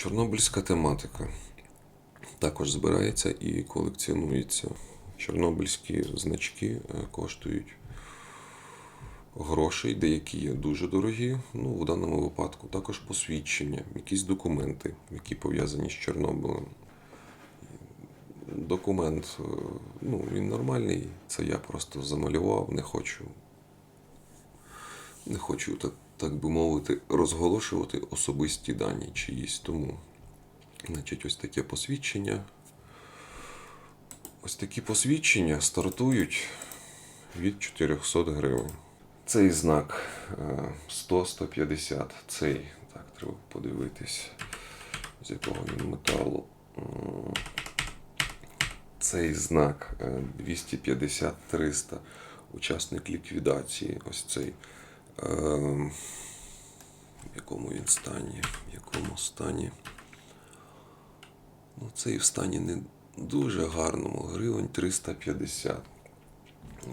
Чорнобильська тематика також збирається і колекціонується. Чорнобильські значки е, коштують грошей, деякі є дуже дорогі. Ну, в даному випадку також посвідчення, якісь документи, які пов'язані з Чорнобилем. Документ, е, ну, він нормальний, це я просто замалював, не хочу. Не хочу, так, так би мовити, розголошувати особисті дані чиїсь. Тому, значить, ось таке посвідчення. Ось такі посвідчення стартують від 400 гривень. Цей знак е, 100-150. Цей, так, треба подивитись, з якого він металу. Цей знак е, 250-300. Учасник ліквідації. Ось цей. Е, В якому він стані? В якому стані? Ну, цей в стані не дуже гарному. Гривень 350.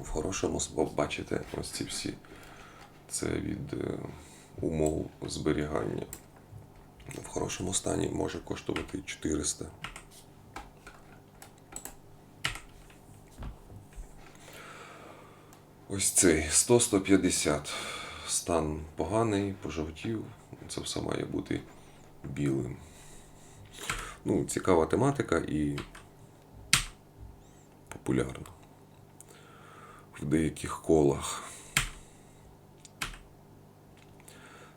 В хорошому бачите ось ці всі. Це від е, умов зберігання. В хорошому стані може коштувати 400. Ось цей 100-150. Стан поганий, пожовтів. Це все має бути білим. Ну, цікава тематика і популярна в деяких колах.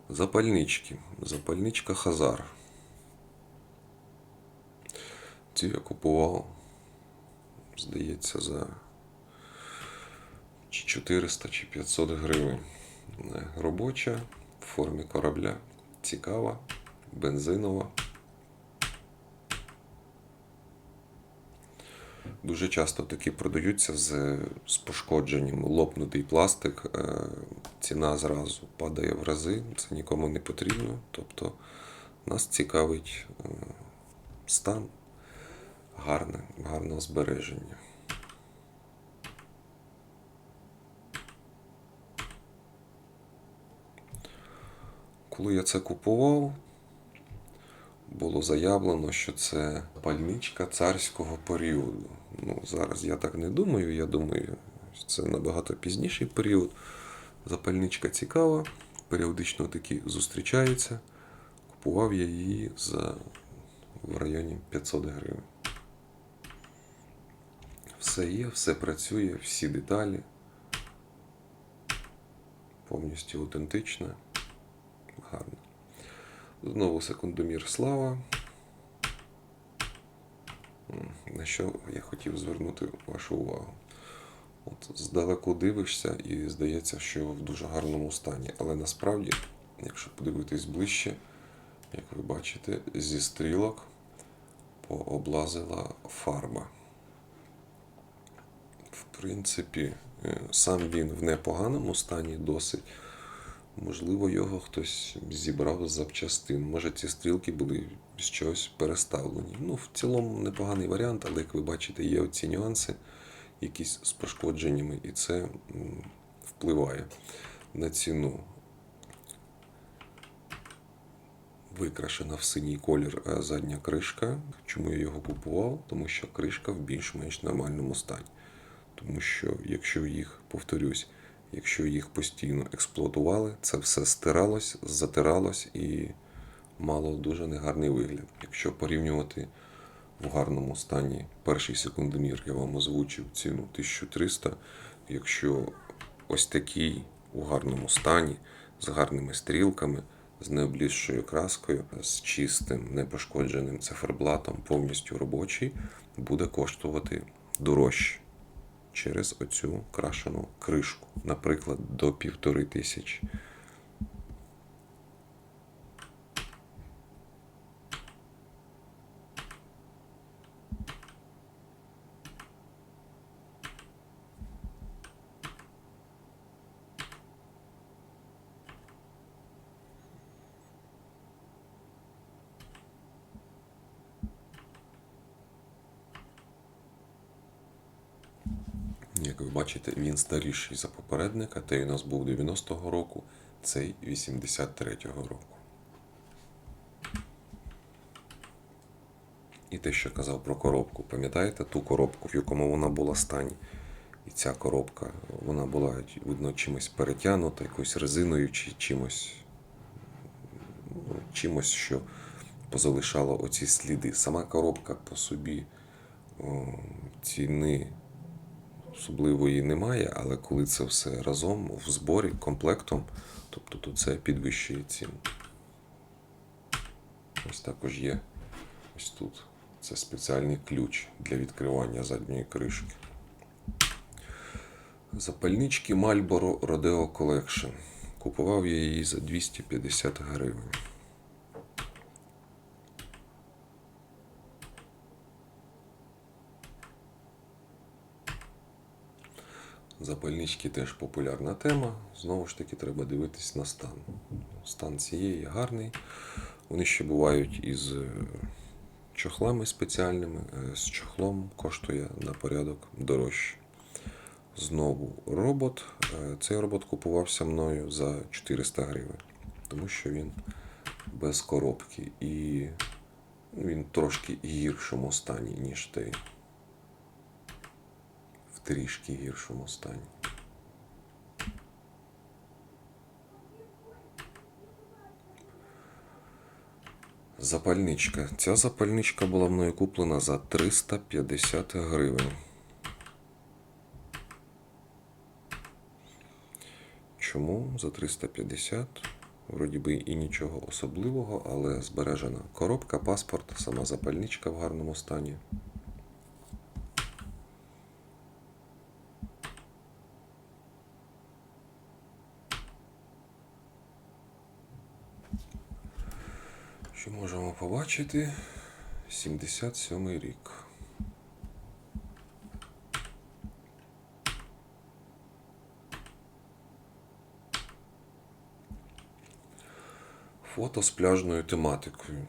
Запальнички. Запальничка Хазар. Цю я купував, здається, за чи 400 чи 500 гривень. Е, Робоча в формі корабля. Цікава, бензинова. Дуже часто такі продаються з, з пошкодженням. Лопнутий пластик, е, ціна зразу падає в рази, це нікому не потрібно. Тобто нас цікавить е, стан гарне, гарного збереження. Коли я це купував, було заявлено, що це пальничка царського періоду. Ну, зараз я так не думаю. Я думаю, що це набагато пізніший період. Запальничка цікава, періодично такі зустрічаються. Купував я її за в районі 500 гривень. Все є, все працює, всі деталі. Повністю аутентичне, гарно. Знову секундомір слава. На що я хотів звернути вашу увагу. От здалеку дивишся і здається, що в дуже гарному стані. Але насправді, якщо подивитись ближче, як ви бачите, зі стрілок пооблазила фарба. В принципі, е, сам він в непоганому стані досить. Можливо, його хтось зібрав з запчастин. Може, ці стрілки були з чогось переставлені. Ну, в цілому непоганий варіант, але як ви бачите, є оці нюанси, якісь з пошкодженнями, і це впливає на ціну. Викрашена в синій колір е, задня кришка. Чому я його купував? Тому що кришка в більш-менш нормальному стані. Тому що, якщо їх, повторюсь, якщо їх постійно експлуатували, це все стиралось, затиралось і мало дуже негарний вигляд. Якщо порівнювати в гарному стані перший секундомір, я вам озвучив ціну 1300. Якщо ось такий у гарному стані, з гарними стрілками, з необлізшою краскою, з чистим, непошкодженим циферблатом, повністю робочий, буде коштувати дорожче через оцю крашену кришку, наприклад, до півтори тисячі. Як ви бачите, він старіший за попередника, той у нас був 90-го року, цей 83-го року. І те, що казав про коробку. Пам'ятаєте ту коробку, в якому вона була стані? І ця коробка, вона була видно чимось перетягнута, якоюсь резиною чи чимось, ну, чимось, що позалишало оці сліди. Сама коробка по собі о, ціни особливої немає, але коли це все разом в зборі, комплектом, тобто то це підвищує ціну. Ось також є ось тут. Це спеціальний ключ для відкривання задньої кришки. Запальнички Marlboro Rodeo Collection. Купував я її за 250 гривень. Запальнички теж популярна тема. Знову ж таки, треба дивитись на стан. Стан цієї гарний. Вони ще бувають із е, чохлами спеціальними. Е, З чохлом коштує на порядок дорожче. Знову робот. Е, Цей робот купувався мною за 400 гривень, тому що він без коробки і він трошки гіршому стані, ніж той. Трішки гіршому стані. Запальничка. Ця запальничка була мною куплена за 350 гривень. Чому за 350? Вроді би і нічого особливого, але збережена коробка, паспорт, сама запальничка в гарному стані. Що побачити? 77 рік. Фото з пляжною тематикою.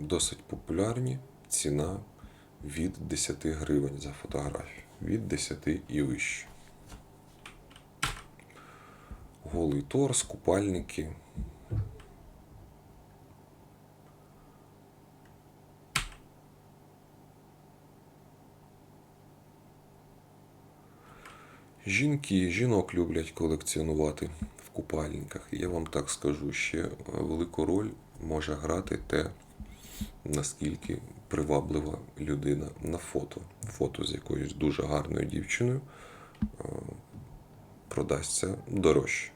Досить популярні. Ціна від 10 гривень за фотографію. Від 10 і вище. Голий торс, купальники. Жінки, жінок люблять колекціонувати в купальниках. Я вам так скажу, ще е, велику роль може грати те, наскільки приваблива людина на фото. Фото з якоюсь дуже гарною дівчиною е, продасться дорожче.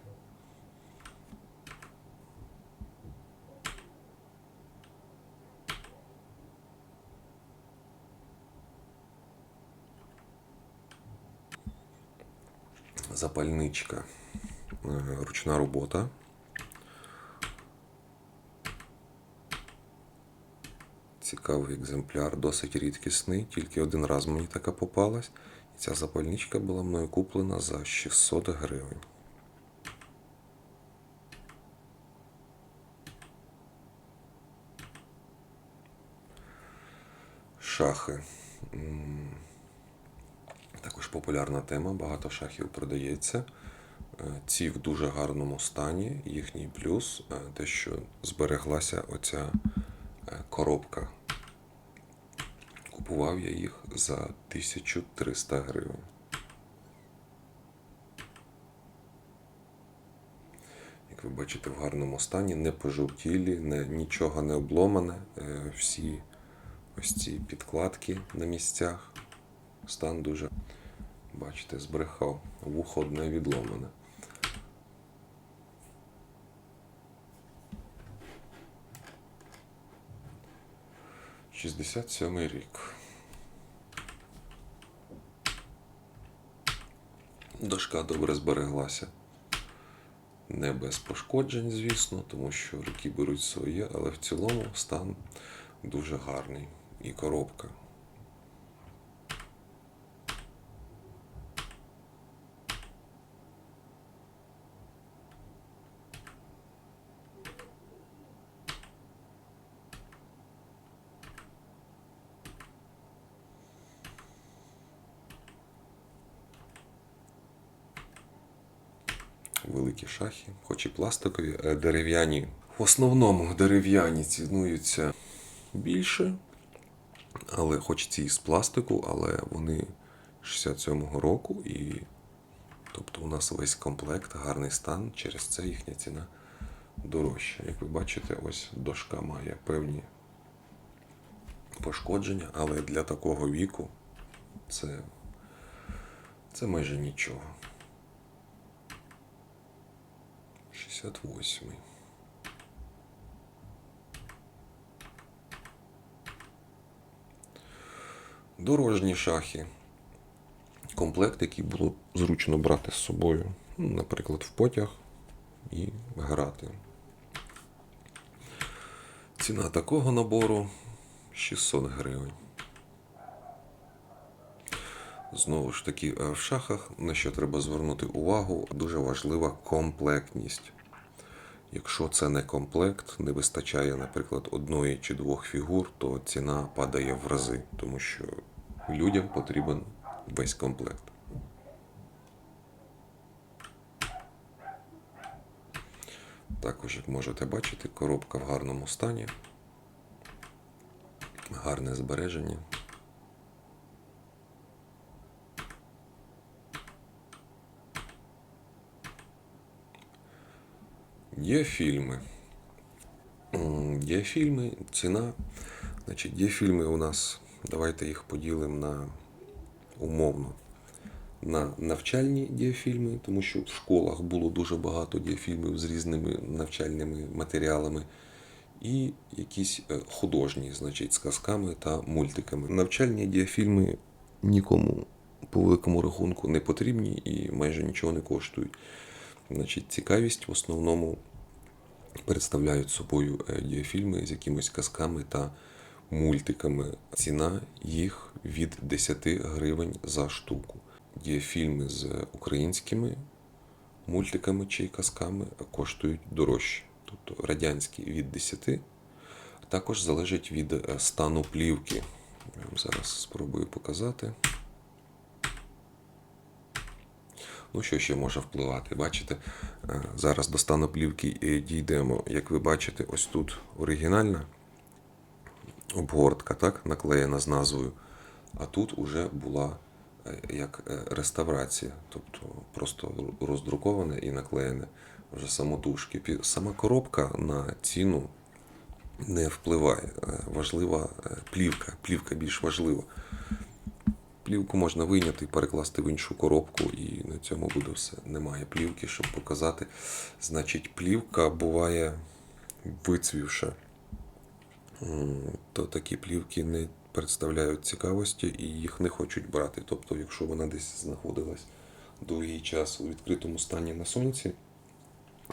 Запальничка. Е, Ручна робота. Цікавий екземпляр, досить рідкісний. Тільки один раз мені така попалась. І ця запальничка була мною куплена за 600 гривень. Шахи. Популярна тема, багато шахів продається. Е, Ці в дуже гарному стані. Їхній плюс е, те, що збереглася оця е, коробка. Купував я їх за 1300 гривень. Як ви бачите, в гарному стані, не пожовтілі, не, нічого не обломане. Всі ось ці підкладки на місцях. Стан дуже, бачите, збрехав. Вухо одне відломане. Шістдесят сьомий рік. Дошка добре збереглася. Не без пошкоджень, звісно, тому що роки беруть своє, але в цілому стан дуже гарний. І коробка. Великі шахи, хоч і пластикові, е, дерев'яні. В основному дерев'яні цінуються більше, Але хоч ці з пластику, але вони 67-го року і тобто у нас весь комплект, гарний стан, через це їхня ціна дорожча. Як ви бачите, ось дошка має певні пошкодження, але для такого віку це, це майже нічого. 68. Дорожні шахи. Комплект, який було зручно брати з собою, ну, наприклад, в потяг і грати. Ціна такого набору 600 гривень. Знову ж таки, е, в шахах на що треба звернути увагу, дуже важлива комплектність. Якщо це не комплект, не вистачає, наприклад, одної чи двох фігур, то ціна падає в рази, тому що людям потрібен весь комплект. Також, як можете бачити, коробка в гарному стані, гарне збереження. Є фільми. Є фільми, ціна. Значить, є фільми у нас, давайте їх поділимо на умовно. На навчальні дієфільми, тому що в школах було дуже багато дієфільмів з різними навчальними матеріалами, і якісь е, художні, значить, з казками та мультиками. Навчальні дієфільми нікому по великому рахунку не потрібні і майже нічого не коштують. Значить, цікавість в основному представляють собою е, дієфільми з якимись казками та мультиками. Ціна їх від 10 гривень за штуку. Дієфільми з українськими мультиками чи казками коштують дорожче. Тобто радянські від 10, а також залежить від е, стану плівки. Я вам зараз спробую показати. Ну, що ще може впливати? Бачите, е, зараз до стану плівки е, дійдемо. Як ви бачите, ось тут оригінальна обгортка, так, наклеєна з назвою. А тут уже була е, як реставрація, тобто просто роздруковане і наклеєне вже самотужки. Сама коробка на ціну не впливає. Важлива плівка. Плівка більш важлива. Плівку можна вийняти і перекласти в іншу коробку, і на цьому буде все. Немає плівки, щоб показати. Значить, плівка буває вицвівша. То такі плівки не представляють цікавості і їх не хочуть брати. Тобто, якщо вона десь знаходилась довгий час у відкритому стані на сонці,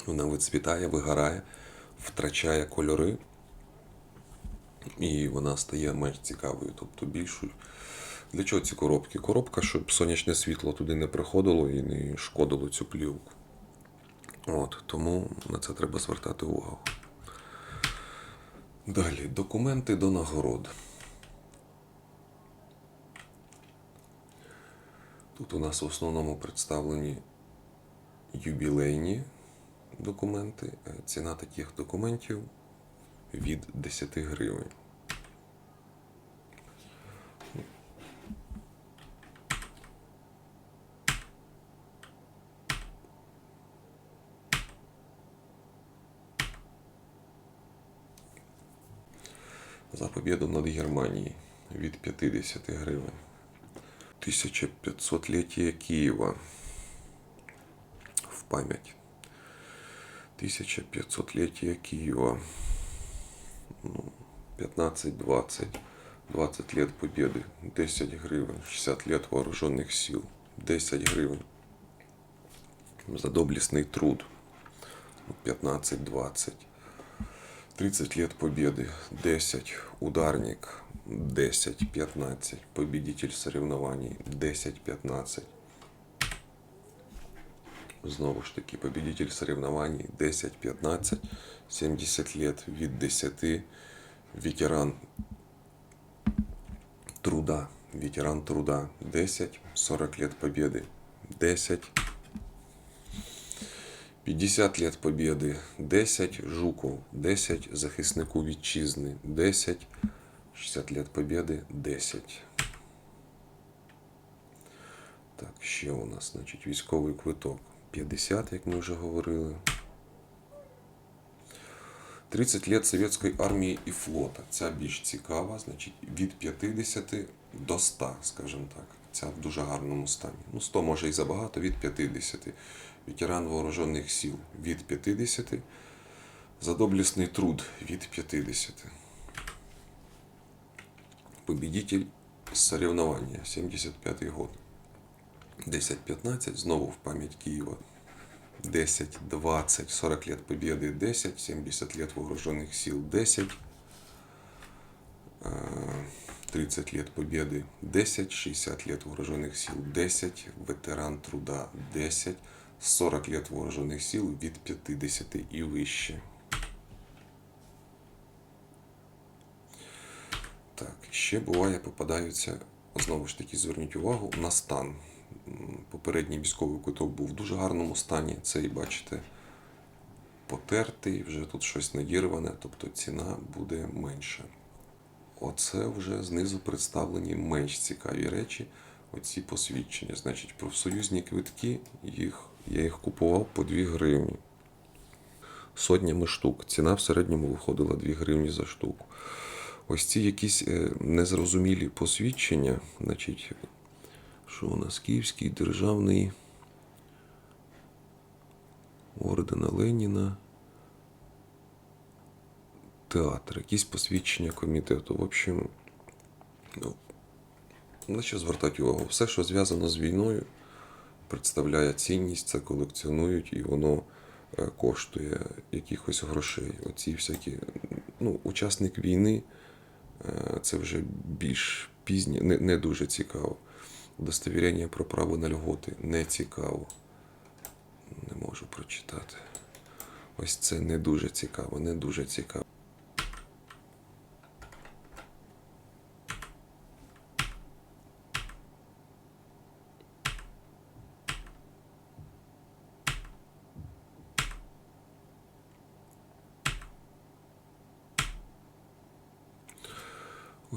вона вицвітає, вигорає, втрачає кольори, і вона стає менш цікавою, тобто більшою. Для чого ці коробки? Коробка, щоб сонячне світло туди не приходило і не шкодило цю плівку. От, тому на це треба звертати увагу. Далі, документи до нагород. Тут у нас в основному представлені юбілейні документи. Ціна таких документів від 10 гривень. За победу над Германией від 50 гривень. 1500-летие Киева в память. 1500-летие Киева. Ну, 15-20. 20 лет победы. 10 гривен. 60 лет вооруженных сил. 10 гривен. За доблестный труд. 15-20. 30 лет победы, 10, ударник, 10, 15, победитель соревнований, 10, 15. Знову ж таки, победитель соревнований, 10, 15, 70 лет від 10, ветеран труда, ветеран труда, 10, 40 лет победы, 10, 50 лет Побєди, 10 Жуков, 10 захиснику вітчизни, 10 60 лет Побєди 10. Так, ще у нас, значить, військовий квиток 50, як ми вже говорили. 30 лет Советської армії і флота. Ця більш цікава, значить, від 50 до 100, скажімо так. Ця в дуже гарному стані. Ну, 100 може і забагато, від 50 Ветеран вооружених сил від 50. За доблесний труд від 50. Победитель соревнования 75 год. 10-15, знову в пам'ять Києва. 10, 20, 40 лет победы 10, 70 лет вооруженных сил 10, э, 30 лет победы 10, 60 лет вооруженных сил 10, ветеран труда 10, 40 лет вооруженных сил від 50 і вище. Так, ще буває, попадаються, знову ж таки, зверніть увагу на стан. Попередній військовий куток був в дуже гарному стані. Цей, бачите, потертий, вже тут щось надірване, тобто ціна буде менша. Оце вже знизу представлені менш цікаві речі, оці посвідчення. Значить, профсоюзні квитки, їх, я їх купував по 2 гривні. Сотнями штук. Ціна в середньому виходила 2 гривні за штуку. Ось ці якісь е, незрозумілі посвідчення, значить, що у нас Київський державний ордена Леніна. Театр, якісь посвідчення комітету. В общем, ну, на що звертати увагу? Все, що зв'язано з війною, представляє цінність, це колекціонують і воно е, коштує якихось грошей. Оці всякі, ну, учасник війни е, це вже більш пізнє, не, не дуже цікаво. Удостовірення про право на льготи не цікаво. Не можу прочитати. Ось це не дуже цікаво, не дуже цікаво.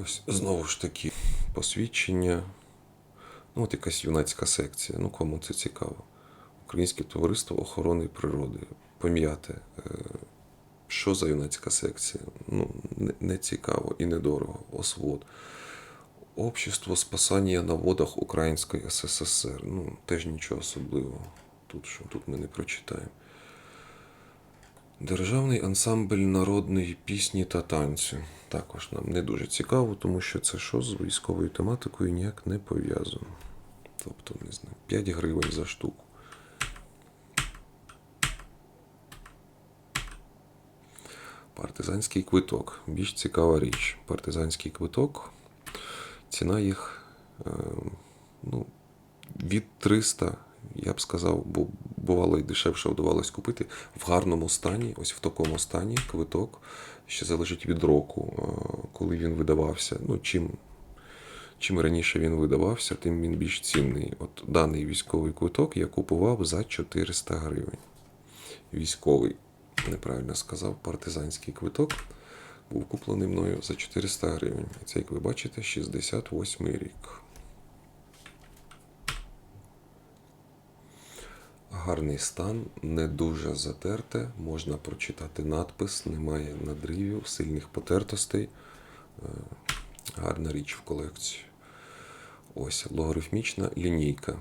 Ось знову ж таки посвідчення. Ну, от якась юнацька секція. Ну, кому це цікаво. Українське товариство охорони природи. Пом'яте. Е, Що за юнацька секція? Ну, не, не цікаво і недорого. Освод. Общество спасання на водах Української СССР. Ну, теж нічого особливого. Тут що? Тут ми не прочитаємо. Державний ансамбль народної пісні та танцю. Також нам не дуже цікаво, тому що це що з військовою тематикою ніяк не пов'язано. Тобто, не знаю, 5 гривень за штуку. Партизанський квиток. Більш цікава річ. Партизанський квиток. Ціна їх е, ну, від 300, я б сказав, бо бувало і дешевше вдавалось купити в гарному стані, ось в такому стані квиток. Ще залежить від року, е, коли він видавався. Ну, чим, чим раніше він видавався, тим він більш цінний. От даний військовий квиток я купував за 400 гривень. Військовий, неправильно сказав, партизанський квиток був куплений мною за 400 гривень. Це, як ви бачите, 68 рік. Гарний стан, не дуже затерте, можна прочитати надпис, немає надривів, сильних потертостей. Е, Гарна річ в колекцію. Ось логарифмічна лінійка.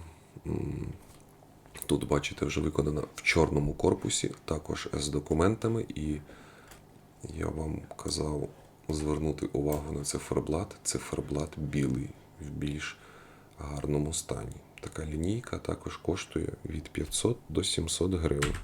Тут, бачите, вже виконана в чорному корпусі, також з документами, і я вам казав звернути увагу на циферблат. Циферблат білий в більш гарному стані. Така лінійка також коштує від 500 до 700 гривень.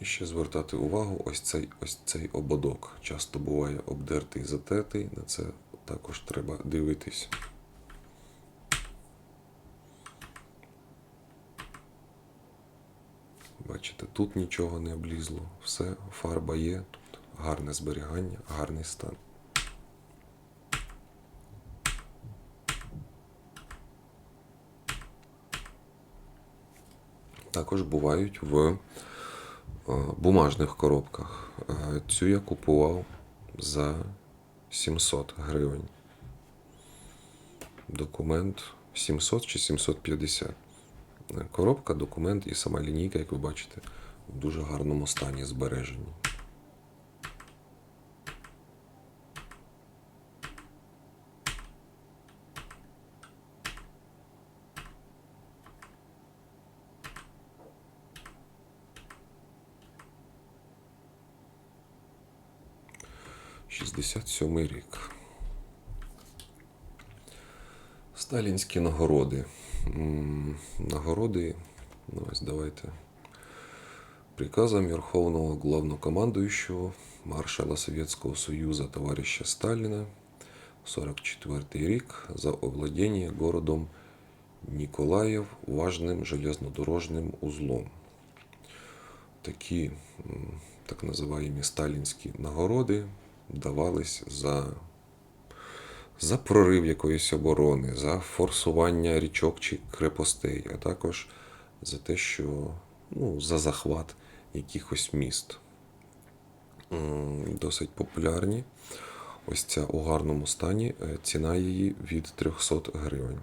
І ще звертати увагу, ось цей, ось цей ободок. Часто буває обдертий, затертий. На це також треба дивитись. Бачите, тут нічого не облізло. Все, фарба є, гарне зберігання, гарний стан. також бувають в е, бумажних коробках. Е, Цю я купував за 700 гривень. Документ 700 чи 750. Е, Коробка, документ і сама лінійка, як ви бачите, в дуже гарному стані збережені. Шістдесят сьомий рік. Сталінські нагороди. Нагороди. Ну, ось давайте. Приказом Верховного Главнокомандующего маршала Советского Союза товарища Сталина 44 рік за овладіння городом Ніколаїв важним железнодорожним узлом. Такі так називаємо сталінські нагороди давались за за прорив якоїсь оборони, за форсування річок чи крепостей, а також за те, що ну, за захват якихось міст. Досить популярні. Ось ця у гарному стані. е, Ціна її від 300 гривень.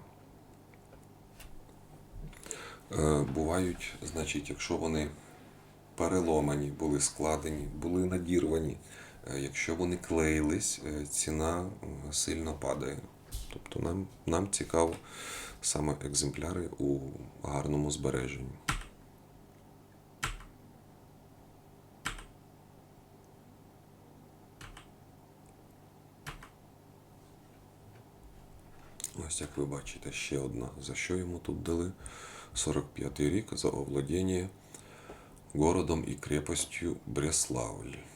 Е, Бувають, значить, якщо вони переломані, були складені, були надірвані. Е, Якщо вони клеїлись, е, ціна е, сильно падає. Тобто нам, нам цікаво саме екземпляри у гарному збереженні. Ось як ви бачите, ще одна. За що йому тут дали? 45-й рік за овладіння городом і крепостю Бреславль.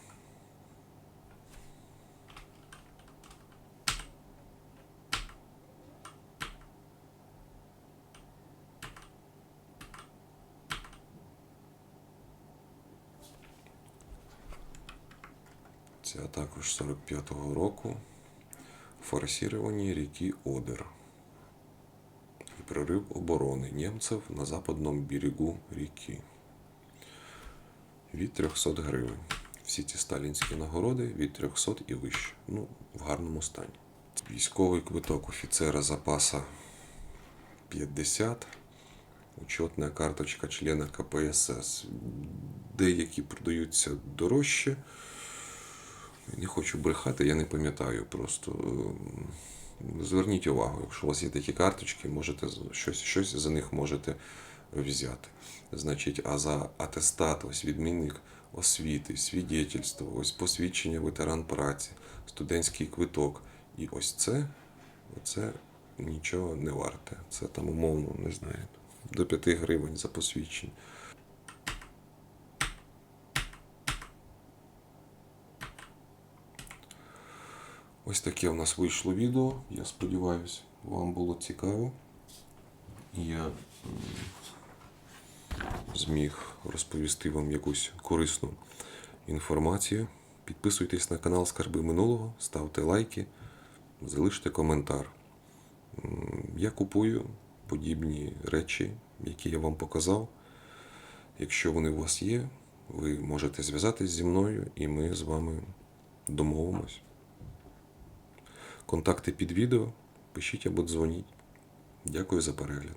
Це також 45-го року форсирование реки Одер и прорыв обороны немцев на западном берегу реки. Від 300 гривень. Всі ці сталінські нагороди від 300 і вище. Ну, в гарному стані. Військовий квиток офіцера запаса 50. Учетна карточка члена КПСС. Деякі продаються дорожче. Не хочу брехати, я не пам'ятаю просто. Ем, Зверніть увагу, якщо у вас є такі карточки, можете щось, щось за них можете взяти. Значить, а за атестат, ось відмінник освіти, свідетельство, ось посвідчення ветеран праці, студентський квиток. І ось це, це нічого не варте. Це там умовно, не знаю, до 5 гривень за посвідчення. Ось таке у нас вийшло відео. Я сподіваюся, вам було цікаво. Я зміг розповісти вам якусь корисну інформацію. Підписуйтесь на канал Скарби Минулого, ставте лайки, залиште коментар. Я купую подібні речі, які я вам показав. Якщо вони у вас є, ви можете зв'язатись зі мною і ми з вами домовимось. Контакти під відео. Пишіть або дзвоніть. Дякую за перегляд.